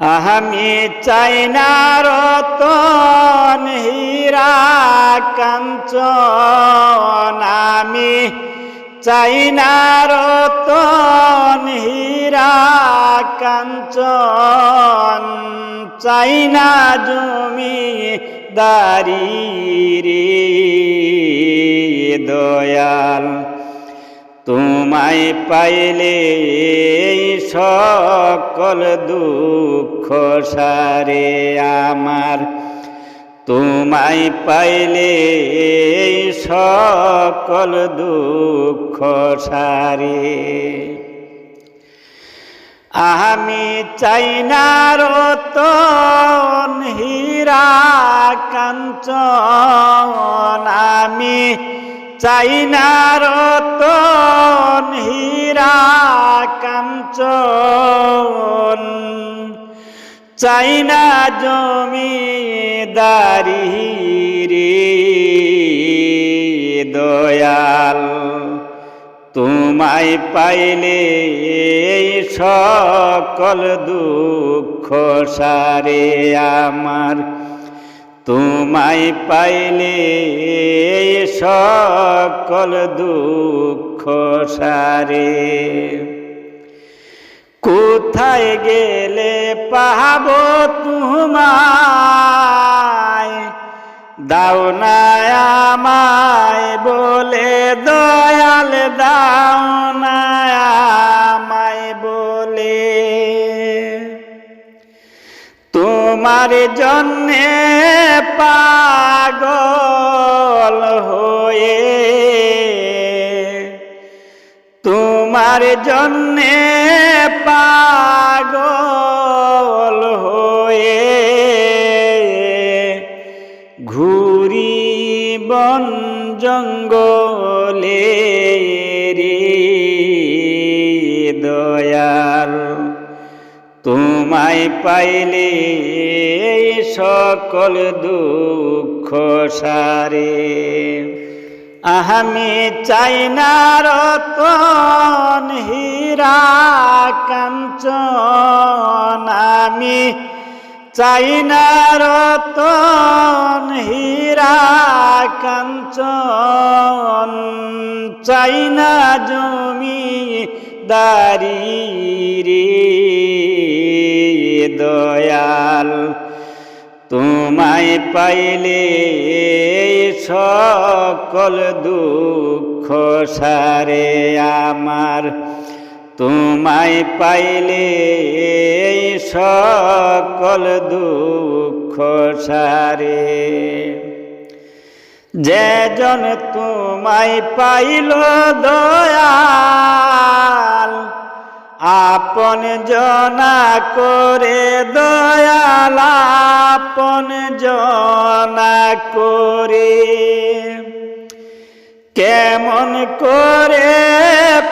আমি চাই না রতন, হীরা কাঞ্চন। আমি চাই না হীরা কাঞ্চন। চাই না জমি দারি রে, দয়াল। তোমায় পাইলে সকল দুঃখ সারে আমার। তোমায় পাইলে সকল দুঃখ সারে। আমি চাই না রতন, হীরা কাঞ্চন, আমি চাই না রতন হীরা কাঞ্চন। চাই না জমিদারি রে দয়াল, তোমায় পাইলে সকল দুঃখ সারে আমার। তোমায় পাইলে সকল দুঃখ সারে। কোথায় গেলে পাব তোমায়? দাও না আমায় বলে দয়াল, দাও না তোমার জন্যে পাগল হয়ে। তোমার জন্যে তোমায় পাইলে সকল দুঃখ সারে। আমি চাই না রতন, হীরা, কাঞ্চন। আমি চাই না রতন, হীরা, কাঞ্চন। চাই না জমি দারি রে। দয়াল, তোমায় পাইলে সকল দুঃখ সারে আমার। তোমায় পাইলে সকল দুঃখ সারে। যেজন তোমায় পাইল দয়াল আপন জনা করে দয়াল আপন জনা করে। কেমন করে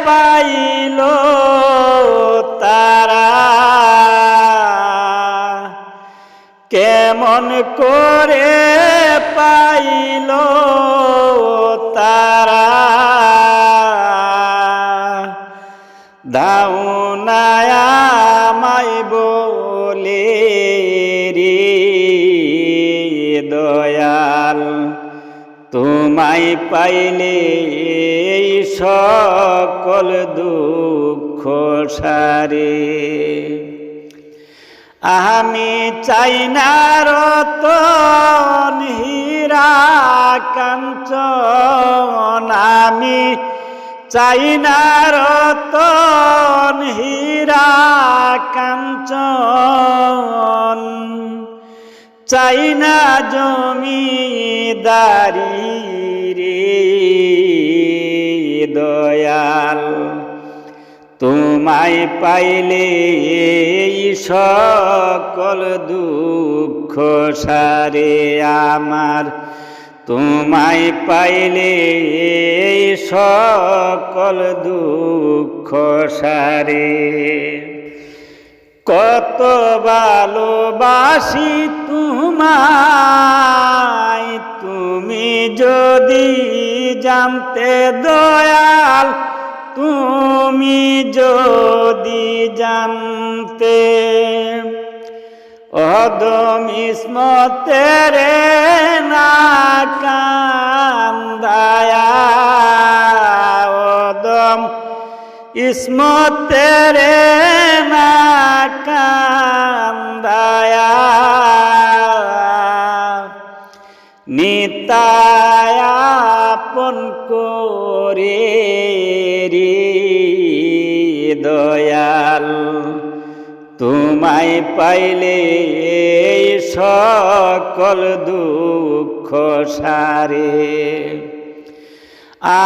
পাইল তারা? কেমন করে পাইল তারা? তোমায় পাইলে এই সকল দুঃখ সারে। আমি চাই না রতন, হীরা, কাঞ্চন। আমি চাই না রতন, হীরা, কাঞ্চন। চাই না জমিদারি দয়াল, তোমায় পাইলে এই সকল দুঃখ সারে আমার। তোমায় পাইলে এই সকল দুঃখ সারে। কত ভালোবাসি তোমায় তুমি যদি জানতে দয়াল, তুমি যদি জানতে অদম ইসমতের না কান্দায়া অদম ইসমতের না কান্দায়া নিতায়াপন করে দয়াল, তোমায় পাইলে সকল দুঃখ সারে।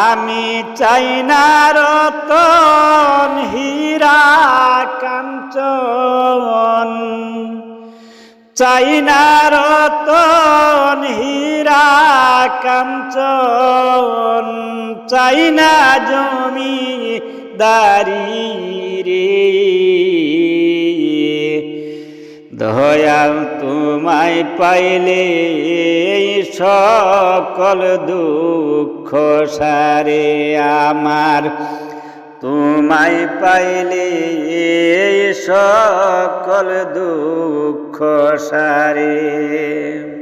আমি চাই না রতন হীরা কাঞ্চন, চাই না রতন হীরা কাঞ্চন চাই না জমি দারি রে দয়াল তোমায় পাইলে সকল দুঃখ সারে আমার। তোমায় পাইলে সকল দুঃখ সারে।